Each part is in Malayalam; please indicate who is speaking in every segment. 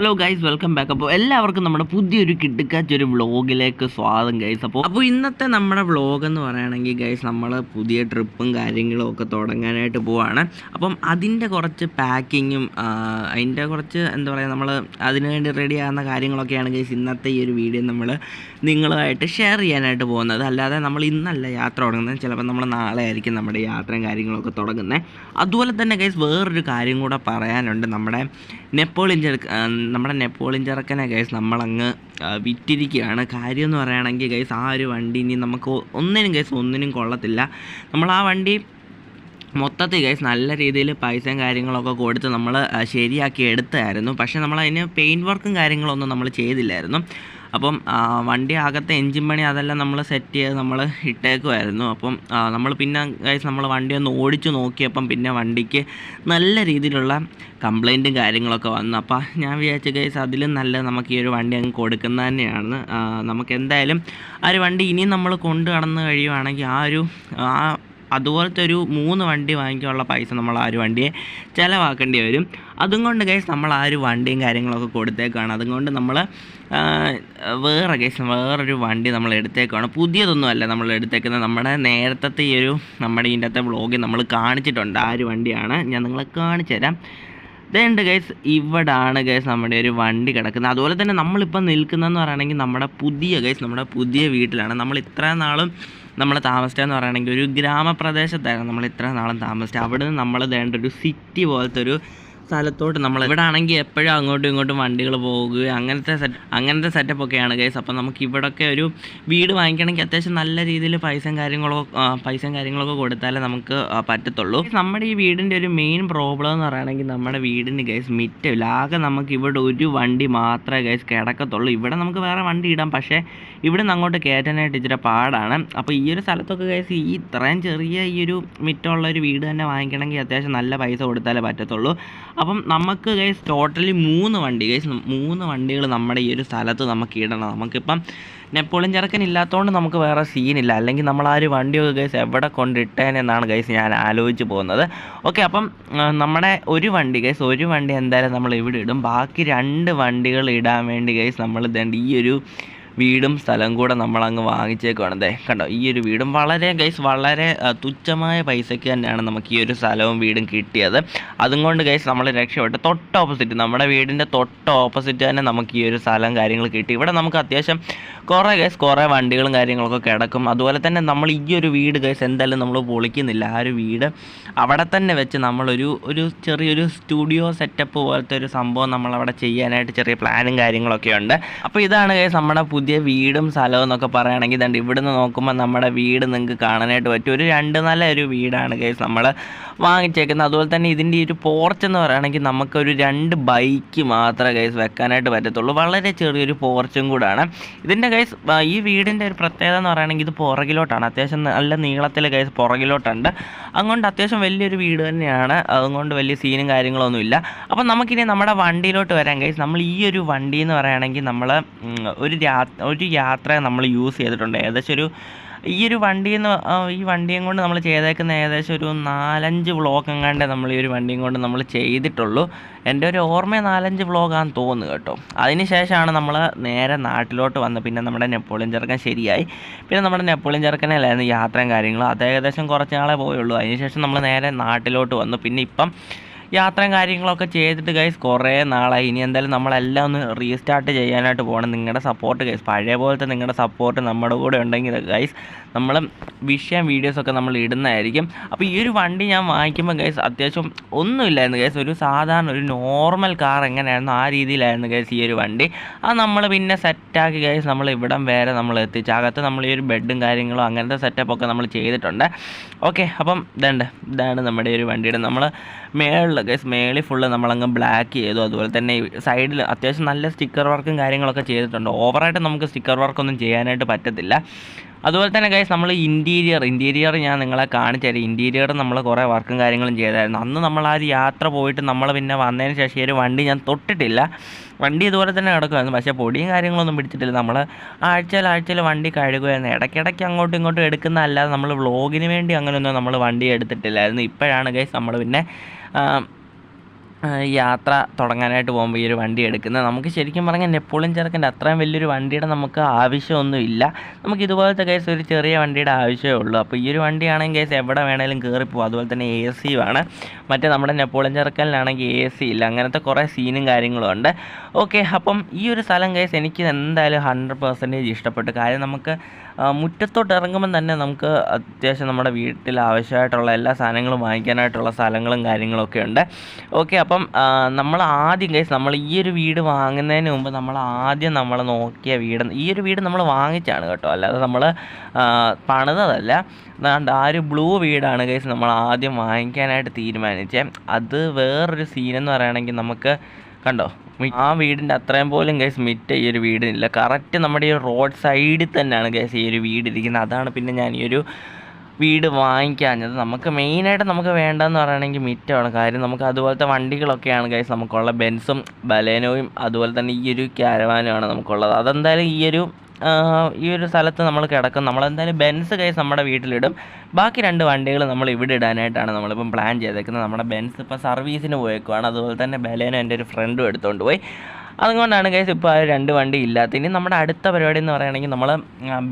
Speaker 1: ഹലോ ഗൈസ് വെൽക്കം ബാക്ക് അപ്പോൾ എല്ലാവർക്കും നമ്മുടെ പുതിയൊരു കിടുക്കാച്ചൊരു വ്ളോഗിലേക്ക് സ്വാഗതം ഗൈസ് അപ്പോൾ അപ്പോൾ ഇന്നത്തെ നമ്മുടെ വ്ളോഗ് എന്ന് പറയുകയാണെങ്കിൽ ഗൈസ് നമ്മൾ പുതിയ ട്രിപ്പും കാര്യങ്ങളും ഒക്കെ തുടങ്ങാനായിട്ട് പോവാണ്. അപ്പം അതിന്റെ കുറച്ച് പാക്കിങ്ങും അതിന്റെ കുറച്ച് എന്താ പറയുക നമ്മൾ അതിനുവേണ്ടി റെഡി ആകുന്ന കാര്യങ്ങളൊക്കെയാണ് ഗൈസ് ഇന്നത്തെ ഈ ഒരു വീഡിയോ നമ്മൾ നിങ്ങളുമായിട്ട് ഷെയർ ചെയ്യാനായിട്ട് പോകുന്നത്. അല്ലാതെ നമ്മൾ ഇന്നല്ല യാത്ര തുടങ്ങുന്നത്. ചിലപ്പോൾ നമ്മൾ നാളെ ആയിരിക്കും നമ്മുടെ യാത്രയും കാര്യങ്ങളൊക്കെ തുടങ്ങുന്നത്. അതുപോലെ തന്നെ ഗൈസ് വേറൊരു കാര്യം കൂടെ പറയാനുണ്ട്. നമ്മുടെ നെപ്പോളിയൻ നമ്മുടെ നെപ്പോളിൻ ചെറുക്കനെ ഗൈസ് നമ്മളങ്ങ് വിറ്റിരിക്കുകയാണ്. കാര്യം എന്ന് പറയുകയാണെങ്കിൽ ഗൈസ് ആ ഒരു വണ്ടി ഇനി നമുക്ക് ഒന്നിനും ഗൈസ് ഒന്നിനും കൊള്ളത്തില്ല. നമ്മൾ ആ വണ്ടി മൊത്തത്തിൽ ഗൈസ് നല്ല രീതിയിൽ പൈസയും കാര്യങ്ങളൊക്കെ കൊടുത്ത് നമ്മൾ ശരിയാക്കി എടുത്തായിരുന്നു. പക്ഷേ നമ്മൾ അതിന് പെയിന്റ് വർക്കും കാര്യങ്ങളൊന്നും നമ്മൾ ചെയ്തില്ലായിരുന്നു. അപ്പം വണ്ടി അകത്തെ എൻജിൻ പണി അതെല്ലാം നമ്മൾ സെറ്റ് ചെയ്ത് നമ്മൾ ഇട്ടേക്കുമായിരുന്നു അപ്പം നമ്മൾ പിന്നെ ഗൈസ് നമ്മൾ വണ്ടി ഒന്ന് ഓടിച്ചു നോക്കിയപ്പം പിന്നെ വണ്ടിക്ക് നല്ല രീതിയിലുള്ള കംപ്ലൈന്റും കാര്യങ്ങളൊക്കെ വന്നു. അപ്പോൾ ഞാൻ വിചാരിച്ച ഗൈസ് അതിലും നല്ല നമുക്ക് ഈ ഒരു വണ്ടി അങ്ങ് കൊടുക്കുന്നത് തന്നെയാണ്. നമുക്ക് എന്തായാലും ആ ഒരു വണ്ടി ഇനിയും നമ്മൾ കൊണ്ടു നടന്ന് കഴിയുവാണെങ്കിൽ ആ ഒരു ആ അതുപോലത്തെ ഒരു മൂന്ന് വണ്ടി വാങ്ങിക്കാനുള്ള പൈസ നമ്മൾ ആ ഒരു വണ്ടിയെ ചിലവാക്കേണ്ടി വരും. അതും കൊണ്ട് കേസ് നമ്മൾ ആ ഒരു വണ്ടിയും കാര്യങ്ങളൊക്കെ കൊടുത്തേക്കാണ്. അതുകൊണ്ട് നമ്മൾ വേറെ കേസ് വേറൊരു വണ്ടി നമ്മൾ എടുത്തേക്കാണ്. പുതിയതൊന്നും അല്ല നമ്മൾ എടുത്തേക്കുന്നത്. നമ്മുടെ നേരത്തെ ഈ ഒരു നമ്മുടെ ഇതിന്റെ വ്ളോഗിൽ നമ്മൾ കാണിച്ചിട്ടുണ്ട്. ആ ഒരു വണ്ടിയാണ്. ഞാൻ നിങ്ങളെ കാണിച്ചു തരാം. ഇതുണ്ട് ഗൈസ് ഇവിടാണ് ഗൈസ് നമ്മുടെ ഒരു വണ്ടി കിടക്കുന്നത്. അതുപോലെ തന്നെ നമ്മളിപ്പോൾ നിൽക്കുന്നതെന്ന് പറയുകയാണെങ്കിൽ നമ്മുടെ പുതിയ ഗൈസ് നമ്മുടെ പുതിയ വീട്ടിലാണ്. നമ്മൾ ഇത്രയും നാളും നമ്മൾ താമസിച്ചതെന്ന് പറയുകയാണെങ്കിൽ ഒരു ഗ്രാമപ്രദേശത്തായിരുന്നു നമ്മൾ ഇത്രയും നാളും താമസിച്ചത്. അവിടെ നിന്ന് നമ്മൾ വേണ്ട ഒരു സിറ്റി പോലത്തെ ഒരു സ്ഥലത്തോട്ട് നമ്മൾ ഇവിടെ ആണെങ്കിൽ എപ്പോഴും അങ്ങോട്ടും ഇങ്ങോട്ടും വണ്ടികൾ പോകുക അങ്ങനത്തെ സെറ്റ് അങ്ങനത്തെ സെറ്റപ്പ് ഒക്കെയാണ് ഗൈസ് അപ്പം നമുക്ക് ഇവിടെയൊക്കെ ഒരു വീട് വാങ്ങിക്കണമെങ്കിൽ അത്യാവശ്യം നല്ല രീതിയിൽ പൈസയും കാര്യങ്ങളൊക്കെ പൈസയും കാര്യങ്ങളൊക്കെ കൊടുത്താലേ നമുക്ക് പറ്റത്തുള്ളൂ. നമ്മുടെ ഈ വീടിന്റെ ഒരു മെയിൻ പ്രോബ്ലം എന്ന് പറയുകയാണെങ്കിൽ നമ്മുടെ വീടിന് ഗൈസ് മിറ്റമില്ല. ആകെ നമുക്ക് ഇവിടെ ഒരു വണ്ടി മാത്രമേ ഗൈസ് കിടക്കത്തുള്ളൂ. ഇവിടെ നമുക്ക് വേറെ വണ്ടി ഇടാം. പക്ഷേ ഇവിടെ നിന്ന് അങ്ങോട്ട് കയറ്റാനായിട്ട് ഇച്ചിരി പാടാണ്. അപ്പോൾ ഈ ഒരു സ്ഥലത്തൊക്കെ ഗൈസ് ഈ ഇത്രയും ചെറിയ ഈ ഒരു മിറ്റമുള്ള ഒരു വീട് തന്നെ വാങ്ങിക്കണമെങ്കിൽ അത്യാവശ്യം നല്ല പൈസ കൊടുത്താലേ പറ്റത്തുള്ളൂ. അപ്പം നമുക്ക് ഗൈസ് ടോട്ടലി മൂന്ന് വണ്ടി ഗൈസ് മൂന്ന് വണ്ടികൾ നമ്മുടെ ഈ ഒരു സ്ഥലത്ത് നമുക്ക് ഇടണം. നമുക്കിപ്പം നെപ്പോളിയൻ ചെറുക്കൻ ഇല്ലാത്തതുകൊണ്ട് നമുക്ക് വേറെ സീനില്ല അല്ലെങ്കിൽ നമ്മൾ ആ ഒരു വണ്ടിയൊക്കെ ഗൈസ് എവിടെ കൊണ്ടിട്ടേനെന്നാണ് ഗൈസ് ഞാൻ ആലോചിച്ച് പോകുന്നത്. ഓക്കെ അപ്പം നമ്മുടെ ഒരു വണ്ടി ഗൈസ് ഒരു വണ്ടി എന്തായാലും നമ്മൾ ഇവിടെ ഇടും. ബാക്കി രണ്ട് വണ്ടികൾ ഇടാൻ വേണ്ടി ഗൈസ് നമ്മൾ ഇതേണ്ട ഈ ഒരു വീടും സ്ഥലം കൂടെ നമ്മൾ അങ്ങ് വാങ്ങിച്ചേക്കുവാണ് ദേ കണ്ടോ ഈ ഒരു വീടും വളരെ ഗൈസ് വളരെ തുച്ഛമായ പൈസയ്ക്ക് തന്നെയാണ് നമുക്ക് ഈ ഒരു സ്ഥലവും വീടും കിട്ടിയത്. അതും കൊണ്ട് ഗൈസ് നമ്മൾ രക്ഷപ്പെട്ട് തൊട്ട് ഓപ്പോസിറ്റ് നമ്മുടെ വീടിന്റെ തൊട്ട് ഓപ്പോസിറ്റ് തന്നെ നമുക്ക് ഈ ഒരു സ്ഥലം കാര്യങ്ങൾ കിട്ടി. ഇവിടെ നമുക്ക് അത്യാവശ്യം കുറേ ഗൈസ് കുറേ വണ്ടികളും കാര്യങ്ങളൊക്കെ കിടക്കും. അതുപോലെ തന്നെ നമ്മൾ ഈ ഒരു വീട് ഗൈസ് എന്തായാലും നമ്മൾ പൊളിക്കുന്നില്ല. ആ ഒരു വീട് അവിടെ തന്നെ വെച്ച് നമ്മളൊരു ഒരു ചെറിയൊരു സ്റ്റുഡിയോ സെറ്റപ്പ് പോലത്തെ ഒരു സംഭവം നമ്മളവിടെ ചെയ്യാനായിട്ട് ചെറിയ പ്ലാനും കാര്യങ്ങളൊക്കെ ഉണ്ട് അപ്പോൾ ഇതാണ് ഗൈസ് നമ്മുടെ പുതിയ വീടും സ്ഥലവും എന്നൊക്കെ പറയുകയാണെങ്കിൽ ഇതുണ്ട് ഇവിടുന്ന് നോക്കുമ്പോൾ നമ്മുടെ വീട് നിങ്ങൾക്ക് കാണാനായിട്ട് പറ്റും. ഒരു രണ്ട് നല്ല ഒരു വീടാണ് കേസ് നമ്മൾ വാങ്ങിച്ചേക്കുന്നത്. അതുപോലെ തന്നെ ഇതിന്റെ ഈ ഒരു പോർച്ച് എന്ന് പറയുകയാണെങ്കിൽ നമുക്കൊരു രണ്ട് ബൈക്ക് മാത്രമേ കേസ് വെക്കാനായിട്ട് പറ്റത്തുള്ളൂ. വളരെ ചെറിയൊരു പോർച്ചും കൂടാണ്. ഇതിന്റെ കേസ് ഈ വീടിന്റെ ഒരു പ്രത്യേകത എന്ന് പറയുകയാണെങ്കിൽ ഇത് പുറകിലോട്ടാണ്. അത്യാവശ്യം നല്ല നീളത്തിൽ കേസ് പുറകിലോട്ടുണ്ട്. അതുകൊണ്ട് അത്യാവശ്യം വലിയൊരു വീട് തന്നെയാണ്. അതുകൊണ്ട് വലിയ സീനും കാര്യങ്ങളൊന്നുമില്ല അപ്പം നമുക്കിനി നമ്മുടെ വണ്ടിയിലോട്ട് വരാൻ കേസ് നമ്മൾ ഈ ഒരു വണ്ടി എന്ന് പറയുകയാണെങ്കിൽ നമ്മൾ ഒരു രാ ഒരു യാത്ര നമ്മൾ യൂസ് ചെയ്തിട്ടുണ്ട്. ഏകദേശം ഒരു ഈ ഒരു നിന്ന് ഈ വണ്ടിയും കൊണ്ട് നമ്മൾ ചെയ്തേക്കുന്ന ഏകദേശം ഒരു നാലഞ്ച് വ്ളോഗ് എങ്ങാണ്ട് നമ്മൾ ഈ ഒരു വണ്ടിയും കൊണ്ട് നമ്മൾ ചെയ്തിട്ടുള്ളൂ. എന്റെ ഒരു ഓർമ്മ നാലഞ്ച് വ്ളോഗാന്ന് തോന്നുന്നു കേട്ടോ. അതിന് ശേഷമാണ് നമ്മൾ നേരെ നാട്ടിലോട്ട് വന്ന് പിന്നെ നമ്മുടെ നെപ്പോളിയൻ ചെറുക്കൻ ശരിയായി. പിന്നെ നമ്മുടെ നെപ്പോളിയൻ ചെറുക്കനല്ലായിരുന്നു യാത്രയും കാര്യങ്ങളും. അത് ഏകദേശം കുറച്ച് നാളെ പോയുള്ളൂ. അതിനുശേഷം നമ്മൾ നേരെ നാട്ടിലോട്ട് വന്നു. പിന്നെ ഇപ്പം യാത്രയും കാര്യങ്ങളൊക്കെ ചെയ്തിട്ട് ഗൈസ് കുറേ നാളായി. ഇനി എന്തായാലും നമ്മളെല്ലാം ഒന്ന് റീസ്റ്റാർട്ട് ചെയ്യാനായിട്ട് പോകണം. നിങ്ങളുടെ സപ്പോർട്ട് ഗൈസ് പഴയ പോലത്തെ നിങ്ങളുടെ സപ്പോർട്ട് നമ്മുടെ കൂടെ ഉണ്ടെങ്കിൽ ഗൈസ് നമ്മൾ വിഷയം വീഡിയോസൊക്കെ നമ്മൾ ഇടുന്നതായിരിക്കും. അപ്പോൾ ഈ ഒരു വണ്ടി ഞാൻ വാങ്ങിക്കുമ്പോൾ ഗൈസ് അത്യാവശ്യം ഒന്നുമില്ലായിരുന്നു ഗൈസ് ഒരു സാധാരണ ഒരു നോർമൽ കാർ എങ്ങനെയായിരുന്നു ആ രീതിയിലായിരുന്നു ഗൈസ് ഈ ഒരു വണ്ടി. അത് നമ്മൾ പിന്നെ സെറ്റാക്കി ഗൈസ് നമ്മൾ ഇവിടം വരെ നമ്മൾ എത്തിച്ചു. അകത്ത് നമ്മൾ ഈ ഒരു ബെഡും കാര്യങ്ങളും അങ്ങനത്തെ സെറ്റപ്പൊക്കെ നമ്മൾ ചെയ്തിട്ടുണ്ട്. ഓക്കെ അപ്പം ഇതുണ്ട് ഇതാണ് നമ്മുടെ ഈ ഒരു വണ്ടിയുടെ നമ്മൾ മേളിൽ ഗൈസ് മേളിൽ ഫുള്ള് നമ്മളങ്ങ് ബ്ലാക്ക് ചെയ്തു. അതുപോലെ തന്നെ സൈഡിൽ അത്യാവശ്യം നല്ല സ്റ്റിക്കർ വർക്കും കാര്യങ്ങളൊക്കെ ചെയ്തിട്ടുണ്ട്. ഓവറായിട്ട് നമുക്ക് സ്റ്റിക്കർ വർക്കൊന്നും ചെയ്യാനായിട്ട് പറ്റത്തില്ല. അതുപോലെ തന്നെ ഗൈസ് നമ്മൾ ഇന്റീരിയർ ഇന്റീരിയർ ഞാൻ നിങ്ങളെ കാണിച്ചു തരാം. ഇന്റീരിയർ നമ്മൾ കുറേ വർക്കും കാര്യങ്ങളും ചെയ്തായിരുന്നു. അന്ന് നമ്മൾ ആ യാത്ര പോയിട്ട് നമ്മൾ പിന്നെ വന്നതിന് ശേഷം ഒരു വണ്ടി ഞാൻ തൊട്ടിട്ടില്ല. വണ്ടി ഇതുപോലെ തന്നെ കിടക്കുമായിരുന്നു പക്ഷേ പൊടിയും കാര്യങ്ങളൊന്നും പിടിച്ചിട്ടില്ല. നമ്മൾ ആഴ്ചയിൽ ആഴ്ചയിൽ വണ്ടി കഴുകുമായിരുന്നു ഇടയ്ക്കിടയ്ക്ക് അങ്ങോട്ടും ഇങ്ങോട്ടും എടുക്കുന്നതല്ലാതെ നമ്മൾ വ്ളോഗിന് വേണ്ടി അങ്ങനെയൊന്നും നമ്മൾ വണ്ടി എടുത്തിട്ടില്ലായിരുന്നു. ഇപ്പോഴാണ് ഗൈസ് നമ്മൾ പിന്നെ ആ, ആ, ഈ യാത്ര തുടങ്ങാനായിട്ട് പോകുമ്പോൾ ഈ ഒരു വണ്ടി എടുക്കുന്നത്. നമുക്ക് ശരിക്കും പറഞ്ഞാൽ നെപ്പോളിയൻ ചെറുക്കന്റെ അത്രയും വലിയൊരു വണ്ടിയുടെ നമുക്ക് ആവശ്യമൊന്നുമില്ല. നമുക്ക് ഇതുപോലത്തെ കേസ് ഒരു ചെറിയ വണ്ടിയുടെ ആവശ്യമേ ഉള്ളൂ. അപ്പോൾ ഈ ഒരു വണ്ടിയാണെങ്കിൽ കേസ് എവിടെ വേണേലും കയറിപ്പോകും അതുപോലെ തന്നെ എ ആണ് മറ്റേ നമ്മുടെ നെപ്പോളിയൻ ചെറുക്കലിനാണെങ്കിൽ എ സി ഇല്ല. അങ്ങനത്തെ കുറേ സീനും കാര്യങ്ങളും ഉണ്ട്. ഓക്കെ അപ്പം ഈ ഒരു സ്ഥലം കേസ് എനിക്ക് എന്തായാലും ഹൺഡ്രഡ് പെർസെന്റേജ് ഇഷ്ടപ്പെട്ടു. കാര്യം നമുക്ക് മുറ്റത്തോട്ട് ഇറങ്ങുമ്പം തന്നെ നമുക്ക് അത്യാവശ്യം നമ്മുടെ വീട്ടിൽ ആവശ്യമായിട്ടുള്ള എല്ലാ സാധനങ്ങളും വാങ്ങിക്കാനായിട്ടുള്ള സ്ഥലങ്ങളും കാര്യങ്ങളൊക്കെ ഉണ്ട്. ഓക്കെ അപ്പം നമ്മൾ ആദ്യം കേസ് നമ്മൾ ഈ ഒരു വീട് വാങ്ങുന്നതിന് മുമ്പ് നമ്മൾ ആദ്യം നമ്മൾ നോക്കിയ വീട് ഈ ഒരു വീട് നമ്മൾ വാങ്ങിച്ചാണ് കേട്ടോ. അല്ലാതെ നമ്മൾ പണിതതല്ല. ആ ഒരു ബ്ലൂ വീടാണ് കേസ് നമ്മൾ ആദ്യം വാങ്ങിക്കാനായിട്ട് തീരുമാനിച്ചത് അത് വേറൊരു സീനെന്ന് പറയുകയാണെങ്കിൽ നമുക്ക് കണ്ടോ? ആ വീടിന്റെ അത്രയും പോലും കേസ് മിറ്റ് ഈ ഒരു വീടിനില്ല. കറക്റ്റ് നമ്മുടെ ഈ റോഡ് സൈഡിൽ തന്നെയാണ് കേസ് ഈ ഒരു വീടിരിക്കുന്നത് അതാണ് പിന്നെ ഞാൻ ഈ ഒരു വീട് വാങ്ങിക്കാഞ്ഞത്. നമുക്ക് മെയിനായിട്ട് നമുക്ക് വേണ്ടതെന്ന് പറയുകയാണെങ്കിൽ മിറ്റമാണ്. കാര്യം നമുക്ക് അതുപോലത്തെ വണ്ടികളൊക്കെയാണ് ഗൈസ് നമുക്കുള്ള. ബെൻസും ബലേനോയും അതുപോലെ തന്നെ ഈ ഒരു ക്യാരവാനുമാണ് നമുക്കുള്ളത്. അതെന്തായാലും ഈ ഒരു ഈ ഒരു സ്ഥലത്ത് നമ്മൾ കിടക്കും. നമ്മളെന്തായാലും ബെൻസ് കൈസ് നമ്മുടെ വീട്ടിലിടും. ബാക്കി രണ്ട് വണ്ടികൾ നമ്മൾ ഇവിടെ ഇടാനായിട്ടാണ് നമ്മളിപ്പം പ്ലാൻ ചെയ്തേക്കുന്നത്. നമ്മുടെ ബെൻസ് ഇപ്പോൾ സർവീസിന് പോയേക്കുവാണ്. അതുപോലെ തന്നെ ബലേനോ എന്റെ ഒരു ഫ്രണ്ടും എടുത്തുകൊണ്ട് പോയി. അതുകൊണ്ടാണ് കേസ് ഇപ്പോൾ ആ രണ്ട് വണ്ടി ഇല്ലാത്ത ഇനി നമ്മുടെ അടുത്ത പരിപാടി എന്ന് പറയുകയാണെങ്കിൽ നമ്മൾ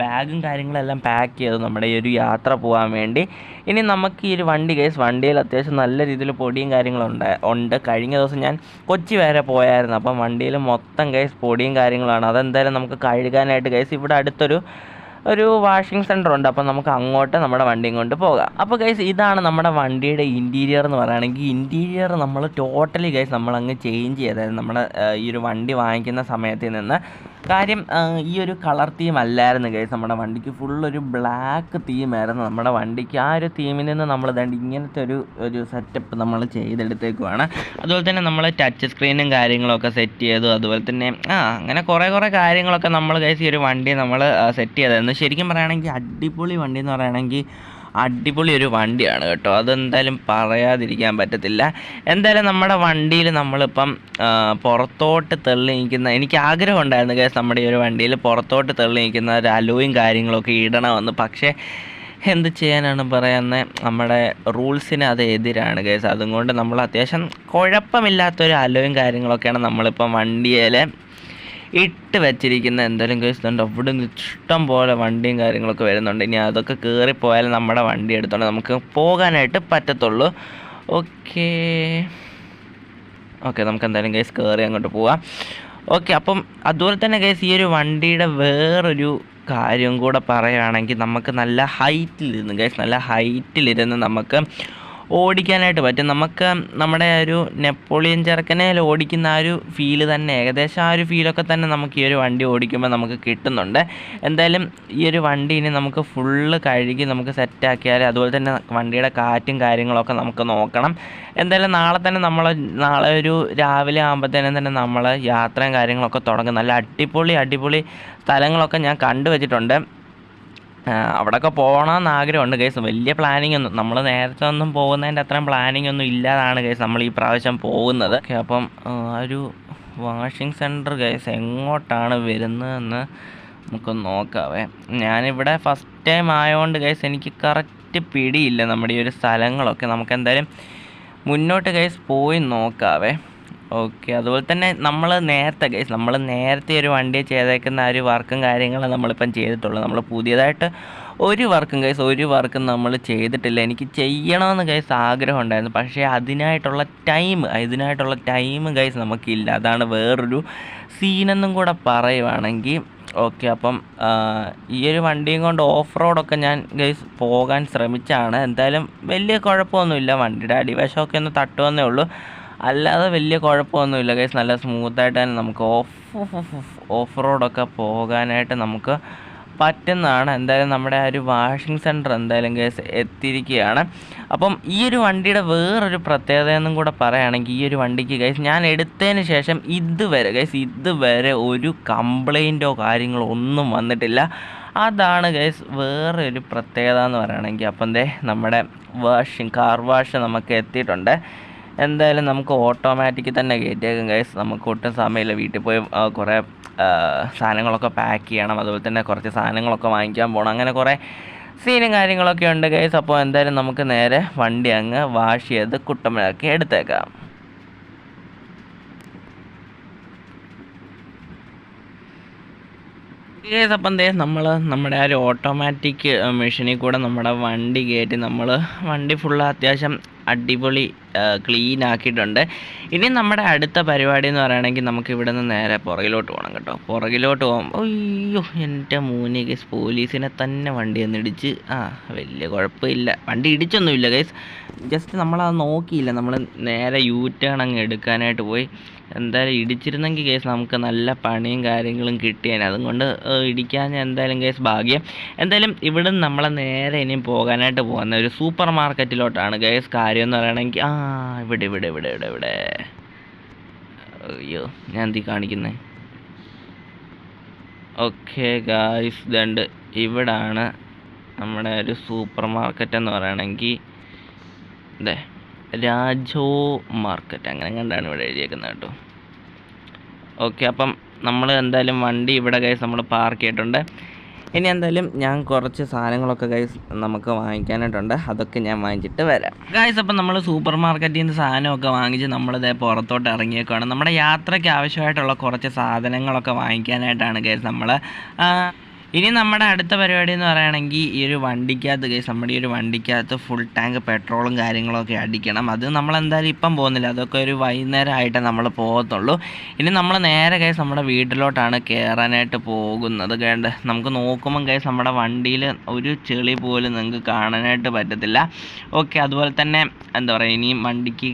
Speaker 1: ബാഗും കാര്യങ്ങളെല്ലാം പാക്ക് ചെയ്തു നമ്മുടെ ഈ ഒരു യാത്ര പോകാൻ വേണ്ടി. ഇനി നമുക്ക് ഈ ഒരു വണ്ടി കേസ് വണ്ടിയിൽ അത്യാവശ്യം നല്ല രീതിയിൽ പൊടിയും കാര്യങ്ങളും ഉണ്ട് ഉണ്ട്. കഴിഞ്ഞ ദിവസം ഞാൻ കൊച്ചി വരെ പോയായിരുന്നു. അപ്പം വണ്ടിയിൽ മൊത്തം കേസ് പൊടിയും കാര്യങ്ങളാണ്. അതെന്തായാലും നമുക്ക് കഴുകാനായിട്ട് കേസ് ഇവിടെ അടുത്തൊരു ഒരു വാഷിംഗ് സെന്റർ ഉണ്ട്. അപ്പോൾ നമുക്ക് അങ്ങോട്ട് നമ്മുടെ വണ്ടിയും കൊണ്ട് പോകാം. അപ്പോൾ ഗൈസ് ഇതാണ് നമ്മുടെ വണ്ടിയുടെ ഇന്റീരിയർ എന്ന് പറയുകയാണെങ്കിൽ ഇന്റീരിയർ നമ്മൾ ടോട്ടലി ഗൈസ് നമ്മളങ്ങ് ചേഞ്ച് ചെയ്തായിരുന്നു നമ്മുടെ ഈ ഒരു വണ്ടി വാങ്ങിക്കുന്ന സമയത്തിൽ നിന്ന് കാര്യം ഈ ഒരു കളർ തീം അല്ലായിരുന്നു ഗൈസ് നമ്മുടെ വണ്ടിക്ക് ഫുൾ ഒരു ബ്ലാക്ക് തീമായിരുന്നു നമ്മുടെ വണ്ടിക്ക് ആ ഒരു തീമിൽ നിന്ന് നമ്മൾ ദണ്ട് ഇങ്ങനത്തെ ഒരു ഒരു സെറ്റപ്പ് നമ്മൾ ചെയ്തെടുത്തേക്കുവാണ്. അതുപോലെ തന്നെ നമ്മൾ ടച്ച് സ്ക്രീനും കാര്യങ്ങളൊക്കെ സെറ്റ് ചെയ്തു. അതുപോലെ തന്നെ ആ അങ്ങനെ കുറേ കുറേ കാര്യങ്ങളൊക്കെ നമ്മൾ ഗൈസ് ഈ ഒരു വണ്ടി നമ്മൾ സെറ്റ് ചെയ്തായിരുന്നു ശരിക്കും പറയുകയാണെങ്കിൽ അടിപൊളി വണ്ടി എന്ന് പറയുകയാണെങ്കിൽ അടിപൊളി ഒരു വണ്ടിയാണ് കേട്ടോ. അതെന്തായാലും പറയാതിരിക്കാൻ പറ്റത്തില്ല. എന്തായാലും നമ്മുടെ വണ്ടിയിൽ നമ്മളിപ്പം പുറത്തോട്ട് തെള്ളി നിൽക്കുന്ന എനിക്ക് ആഗ്രഹം ഉണ്ടായിരുന്നു കേസ് നമ്മുടെ ഈ ഒരു വണ്ടിയിൽ പുറത്തോട്ട് തെള്ളി നിൽക്കുന്ന ഒരു അലോയും കാര്യങ്ങളൊക്കെ ഇടണമെന്ന്. പക്ഷേ എന്ത് ചെയ്യാനാണ് പറയുന്നത് നമ്മുടെ റൂൾസിന് അത് എതിരാണ് കേസ് അതുകൊണ്ട് നമ്മൾ അത്യാവശ്യം കുഴപ്പമില്ലാത്തൊരു അലോയും കാര്യങ്ങളൊക്കെയാണ് നമ്മളിപ്പം വണ്ടിയിൽ ഇട്ട് വെച്ചിരിക്കുന്ന എന്തായാലും കേസ് ഉണ്ട് അവിടെ ഇഷ്ടം പോലെ വണ്ടിയും കാര്യങ്ങളൊക്കെ വരുന്നുണ്ട്. ഇനി അതൊക്കെ കയറിപ്പോയാൽ നമ്മുടെ വണ്ടി എടുത്തോണ്ട് നമുക്ക് പോകാനായിട്ട് പറ്റത്തുള്ളൂ. ഓക്കേ ഓക്കെ നമുക്ക് എന്തായാലും കേസ് കയറി അങ്ങോട്ട് പോവാം. ഓക്കെ അപ്പം അതുപോലെ തന്നെ കേസ് ഈ ഒരു വണ്ടിയുടെ വേറൊരു കാര്യം കൂടെ പറയുകയാണെങ്കിൽ നമുക്ക് നല്ല ഹൈറ്റിലിരുന്ന് കേസ് നല്ല ഹൈറ്റിലിരുന്ന് നമുക്ക് ഓടിക്കാനായിട്ട് പറ്റും. നമുക്ക് നമ്മുടെ ഒരു നെപ്പോളിയൻ ചെറുക്കനെ ഓടിക്കുന്ന ആ ഒരു ഫീൽ തന്നെ ഏകദേശം ആ ഒരു ഫീലൊക്കെ തന്നെ നമുക്ക് ഈ ഒരു വണ്ടി ഓടിക്കുമ്പോൾ നമുക്ക് കിട്ടുന്നുണ്ട്. എന്തായാലും ഈ ഒരു വണ്ടി ഇനി നമുക്ക് ഫുള്ള് കഴുകി നമുക്ക് സെറ്റാക്കിയാൽ അതുപോലെ തന്നെ വണ്ടിയുടെ കാറ്റും കാര്യങ്ങളൊക്കെ നമുക്ക് നോക്കണം. എന്തായാലും നാളെ തന്നെ നമ്മൾ നാളെ ഒരു രാവിലെ ആകുമ്പോഴത്തേനും തന്നെ നമ്മൾ യാത്രയും കാര്യങ്ങളൊക്കെ തുടങ്ങും. നല്ല അടിപൊളി അടിപൊളി സ്ഥലങ്ങളൊക്കെ ഞാൻ കണ്ടുവച്ചിട്ടുണ്ട്. അവിടെയൊക്കെ പോകണമെന്ന് ആഗ്രഹമുണ്ട് കേസ് വലിയ പ്ലാനിങ് ഒന്നും നമ്മൾ നേരത്തെ ഒന്നും പോകുന്നതിന്റെ അത്രയും പ്ലാനിങ് ഒന്നും ഇല്ലാതാണ് കേസ് നമ്മൾ ഈ പ്രാവശ്യം പോകുന്നത്. ഓക്കെ അപ്പം ഒരു വാഷിംഗ് സെന്റർ കേസ് എങ്ങോട്ടാണ് വരുന്നതെന്ന് നമുക്ക് നോക്കാവേ. ഞാനിവിടെ ഫസ്റ്റ് ടൈം ആയതുകൊണ്ട് കേസ് എനിക്ക് കറക്റ്റ് പിടിയില്ല നമ്മുടെ ഈ ഒരു സ്ഥലങ്ങളൊക്കെ. നമുക്ക് എന്തായാലും മുന്നോട്ട് കേസ് പോയി നോക്കാവേ. ഓക്കെ അതുപോലെ തന്നെ നമ്മൾ നേരത്തെ ഗൈസ് നമ്മൾ നേരത്തെ ഒരു വണ്ടി ചെയ്തേക്കുന്ന ആ ഒരു വർക്കും കാര്യങ്ങളും നമ്മളിപ്പം ചെയ്തിട്ടുള്ളൂ നമ്മൾ പുതിയതായിട്ട് ഒരു വർക്കും ഗൈസ് ഒരു വർക്കും നമ്മൾ ചെയ്തിട്ടില്ല. എനിക്ക് ചെയ്യണമെന്ന് ഗൈസ് ആഗ്രഹം ഉണ്ടായിരുന്നു പക്ഷേ അതിനായിട്ടുള്ള ടൈം ഇതിനായിട്ടുള്ള ടൈം ഗൈസ് നമുക്കില്ല. അതാണ് വേറൊരു സീനെന്നും കൂടെ പറയുവാണെങ്കിൽ ഓക്കെ അപ്പം ഈ ഒരു വണ്ടിയും കൊണ്ട് ഓഫ് റോഡൊക്കെ ഞാൻ ഗൈസ് പോകാൻ ശ്രമിച്ചാണ്. എന്തായാലും വലിയ കുഴപ്പമൊന്നുമില്ല. വണ്ടിയുടെ അടിവശമൊക്കെ ഒന്ന് തട്ടുവന്നേ ഉള്ളൂ. അല്ലാതെ വലിയ കുഴപ്പമൊന്നുമില്ല ഗൈസ് നല്ല സ്മൂത്തായിട്ട് തന്നെ നമുക്ക് ഓഫ് ഓഫ് റോഡൊക്കെ പോകാനായിട്ട് നമുക്ക് പറ്റുന്നതാണ്. എന്തായാലും നമ്മുടെ ആ ഒരു വാഷിംഗ് സെന്റർ എന്തായാലും കേസ് എത്തിയിരിക്കുകയാണ്. അപ്പം ഈ ഒരു വണ്ടിയുടെ വേറൊരു പ്രത്യേകത എന്നും കൂടെ പറയുകയാണെങ്കിൽ ഈ ഒരു വണ്ടിക്ക് ഗൈസ് ഞാൻ എടുത്തതിന് ശേഷം ഇതുവരെ ഗൈസ് ഇതുവരെ ഒരു കംപ്ലൈന്റോ കാര്യങ്ങളോ ഒന്നും വന്നിട്ടില്ല. അതാണ് ഗൈസ് വേറെ ഒരു പ്രത്യേകത എന്ന് പറയുകയാണെങ്കിൽ അപ്പം ദേ നമ്മുടെ വാഷിംഗ് കാർ വാഷ് നമുക്ക് എത്തിയിട്ടുണ്ട്. എന്തായാലും നമുക്ക് ഓട്ടോമാറ്റിക് തന്നെ കയറ്റിയേക്കും ഗൈസ് നമുക്ക് ഒട്ടും സമയമില്ല. വീട്ടിൽ പോയി കുറേ സാധനങ്ങളൊക്കെ പാക്ക് ചെയ്യണം. അതുപോലെ തന്നെ കുറച്ച് സാധനങ്ങളൊക്കെ വാങ്ങിക്കാൻ പോകണം അങ്ങനെ കുറേ സീനും കാര്യങ്ങളൊക്കെ ഉണ്ട് ഗൈസ് അപ്പോൾ എന്തായാലും നമുക്ക് നേരെ വണ്ടി അങ്ങ് വാഷ് ചെയ്ത് കുട്ടമ്പഴാക്കി എടുത്തേക്കാം ഗൈസ് അപ്പം ദേ നമ്മൾ നമ്മുടെ ആ ഒരു ഓട്ടോമാറ്റിക് മെഷീനിൽ കൂടെ നമ്മുടെ വണ്ടി കയറ്റി നമ്മൾ വണ്ടി ഫുള്ള് അത്യാവശ്യം അടിപൊളി ക്ലീൻ ആക്കിയിട്ടുണ്ട്. ഇനി നമ്മുടെ അടുത്ത പരിപാടി എന്ന് പറയുകയാണെങ്കിൽ നമുക്ക് ഇവിടെ നിന്ന് നേരെ പുറകിലോട്ട് പോകണം കേട്ടോ. പുറകിലോട്ട് പോകുമ്പോൾ അയ്യോ എന്റെ മൂന്ന് ഗൈസ് പോലീസിനെ തന്നെ വണ്ടി ഒന്ന് ഇടിച്ച് ആ വലിയ കുഴപ്പമില്ല. വണ്ടി ഇടിച്ചൊന്നുമില്ല ഗൈസ് ജസ്റ്റ് നമ്മളത് നോക്കിയില്ല. നമ്മൾ നേരെ യൂ ടേൺ അങ്ങ് എടുക്കാനായിട്ട് പോയി. എന്തായാലും ഇടിച്ചിരുന്നെങ്കിൽ കേസ് നമുക്ക് നല്ല പണിയും കാര്യങ്ങളും കിട്ടിയേനെ. അതുകൊണ്ട് ഇടിക്കാൻ എന്തായാലും കേസ് ഭാഗ്യം. എന്തായാലും ഇവിടെ നിന്ന് നമ്മളെ നേരെ ഇനിയും പോകാനായിട്ട് പോകുന്ന ഒരു സൂപ്പർ മാർക്കറ്റിലോട്ടാണ് കേസ് കാര്യം എന്ന് പറയണമെങ്കിൽ ആ ഇവിടെ ഇവിടെ ഇവിടെ ഇവിടെ ഇവിടെ. അയ്യോ ഞാൻ എന്തി കാണിക്കുന്നത് ഓക്കെ ഗായ്സ് ദണ്ട് ഇവിടാണ് നമ്മുടെ ഒരു സൂപ്പർ മാർക്കറ്റ് എന്ന് പറയണമെങ്കിൽ ഇതേ രാജോ മാർക്കറ്റ്. അങ്ങനെ കണ്ടാണ് ഇവിടെ എഴുതിയേക്കുന്നത് കേട്ടോ. ഓക്കെ അപ്പം നമ്മൾ എന്തായാലും വണ്ടി ഇവിടെ കൈസ് നമ്മൾ പാർക്ക് ചെയ്തിട്ടുണ്ട്. ഇനി എന്തായാലും ഞാൻ കുറച്ച് സാധനങ്ങളൊക്കെ കൈസ് നമുക്ക് വാങ്ങിക്കാനായിട്ടുണ്ട്. അതൊക്കെ ഞാൻ വാങ്ങിച്ചിട്ട് വരാം. ഗൈസ് അപ്പം നമ്മൾ സൂപ്പർ മാർക്കറ്റിൽ നിന്ന് സാധനമൊക്കെ വാങ്ങിച്ച് നമ്മളിതേ പുറത്തോട്ട് ഇറങ്ങിയേക്കുവാണ്. നമ്മുടെ യാത്രയ്ക്ക് ആവശ്യമായിട്ടുള്ള കുറച്ച് സാധനങ്ങളൊക്കെ വാങ്ങിക്കാനായിട്ടാണ് ഗൈസ് നമ്മൾ ഇനി നമ്മുടെ അടുത്ത പരിപാടി എന്ന് പറയുകയാണെങ്കിൽ ഈ ഒരു വണ്ടിക്കകത്ത് കേസ് നമ്മുടെ ഈ ഒരു വണ്ടിക്കകത്ത് ഫുൾ ടാങ്ക് പെട്രോളും കാര്യങ്ങളൊക്കെ അടിക്കണം. അത് നമ്മൾ എന്തായാലും ഇപ്പം പോകുന്നില്ല. അതൊക്കെ ഒരു വൈകുന്നേരം ആയിട്ട് നമ്മൾ പോകത്തുള്ളൂ. ഇനി നമ്മൾ നേരെ കേസ് നമ്മുടെ വീട്ടിലോട്ടാണ് കയറാനായിട്ട് പോകുന്നത്. കേണ്ട നമുക്ക് നോക്കുമ്പം കേസ് നമ്മുടെ വണ്ടിയിൽ ഒരു ചെളി പോലും നിങ്ങൾക്ക് കാണാനായിട്ട് പറ്റത്തില്ല. ഓക്കെ അതുപോലെ തന്നെ എന്താ പറയുക ഇനിയും വണ്ടിക്ക്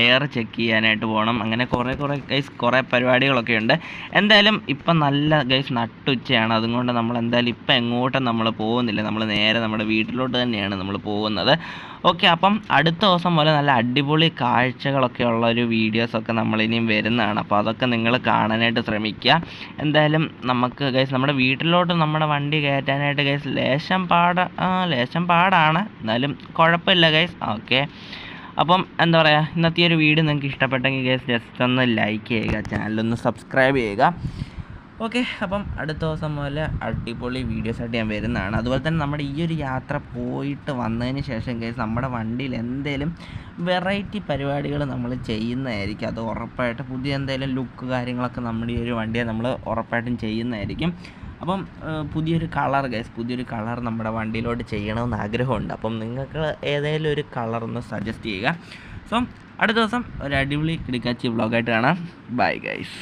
Speaker 1: എയർ ചെക്ക് ചെയ്യാനായിട്ട് പോകണം അങ്ങനെ കുറേ കുറേ ഗൈസ് കുറേ പരിപാടികളൊക്കെ ഉണ്ട്. എന്തായാലും ഇപ്പം നല്ല ഗൈസ് നട്ടുച്ചയാണ്. അതുകൊണ്ട് നമ്മൾ എന്തായാലും ഇപ്പം എങ്ങോട്ടും നമ്മൾ പോകുന്നില്ല. നമ്മൾ നേരെ നമ്മുടെ വീട്ടിലോട്ട് തന്നെയാണ് നമ്മൾ പോകുന്നത്. ഓക്കെ അപ്പം അടുത്ത ദിവസം പോലെ നല്ല അടിപൊളി കാഴ്ചകളൊക്കെ ഉള്ള ഒരു വീഡിയോസൊക്കെ നമ്മളിനിയും വരുന്നതാണ്. അപ്പോൾ അതൊക്കെ നിങ്ങൾ കാണാനായിട്ട് ശ്രമിക്കുക. എന്തായാലും നമുക്ക് ഗൈസ് നമ്മുടെ വീട്ടിലോട്ട് നമ്മുടെ വണ്ടി കയറ്റാനായിട്ട് ഗൈസ് ലേശം പാട ലേശം പാടാണ്. എന്നാലും കുഴപ്പമില്ല ഗൈസ് ഓക്കെ അപ്പം എന്താ പറയുക ഇന്നത്തെ ഒരു വീഡിയോ നിങ്ങൾക്ക് ഇഷ്ടപ്പെട്ടെങ്കിൽ ഗേസ് ജസ്റ്റ് ഒന്ന് ലൈക്ക് ചെയ്യുക ചാനലൊന്ന് സബ്സ്ക്രൈബ് ചെയ്യുക. ഓക്കെ അപ്പം അടുത്ത ദിവസം പോലെ അടിപൊളി വീഡിയോസായിട്ട് ഞാൻ വരുന്നതാണ്. അതുപോലെ തന്നെ നമ്മുടെ ഈ ഒരു യാത്ര പോയിട്ട് വന്നതിന് ശേഷം കേസ് നമ്മുടെ വണ്ടിയിൽ എന്തെങ്കിലും വെറൈറ്റി പരിപാടികൾ നമ്മൾ ചെയ്യുന്നതായിരിക്കും. അത് ഉറപ്പായിട്ട് പുതിയ എന്തെങ്കിലും ലുക്ക് കാര്യങ്ങളൊക്കെ നമ്മുടെ ഈ ഒരു വണ്ടിയെ നമ്മൾ ഉറപ്പായിട്ടും ചെയ്യുന്നതായിരിക്കും. അപ്പം പുതിയൊരു കളർ ഗൈസ് പുതിയൊരു കളർ നമ്മുടെ വണ്ടിയിലോട്ട് ചെയ്യണമെന്ന് ആഗ്രഹമുണ്ട്. അപ്പം നിങ്ങൾക്ക് ഏതെങ്കിലും ഒരു കളർ ഒന്ന് സജസ്റ്റ് ചെയ്യുക. സോ അടുത്ത ദിവസം ഒരു അടിപൊളി കിടക്കാച്ചി വ്ളോഗായിട്ട് കാണാം. Bye guys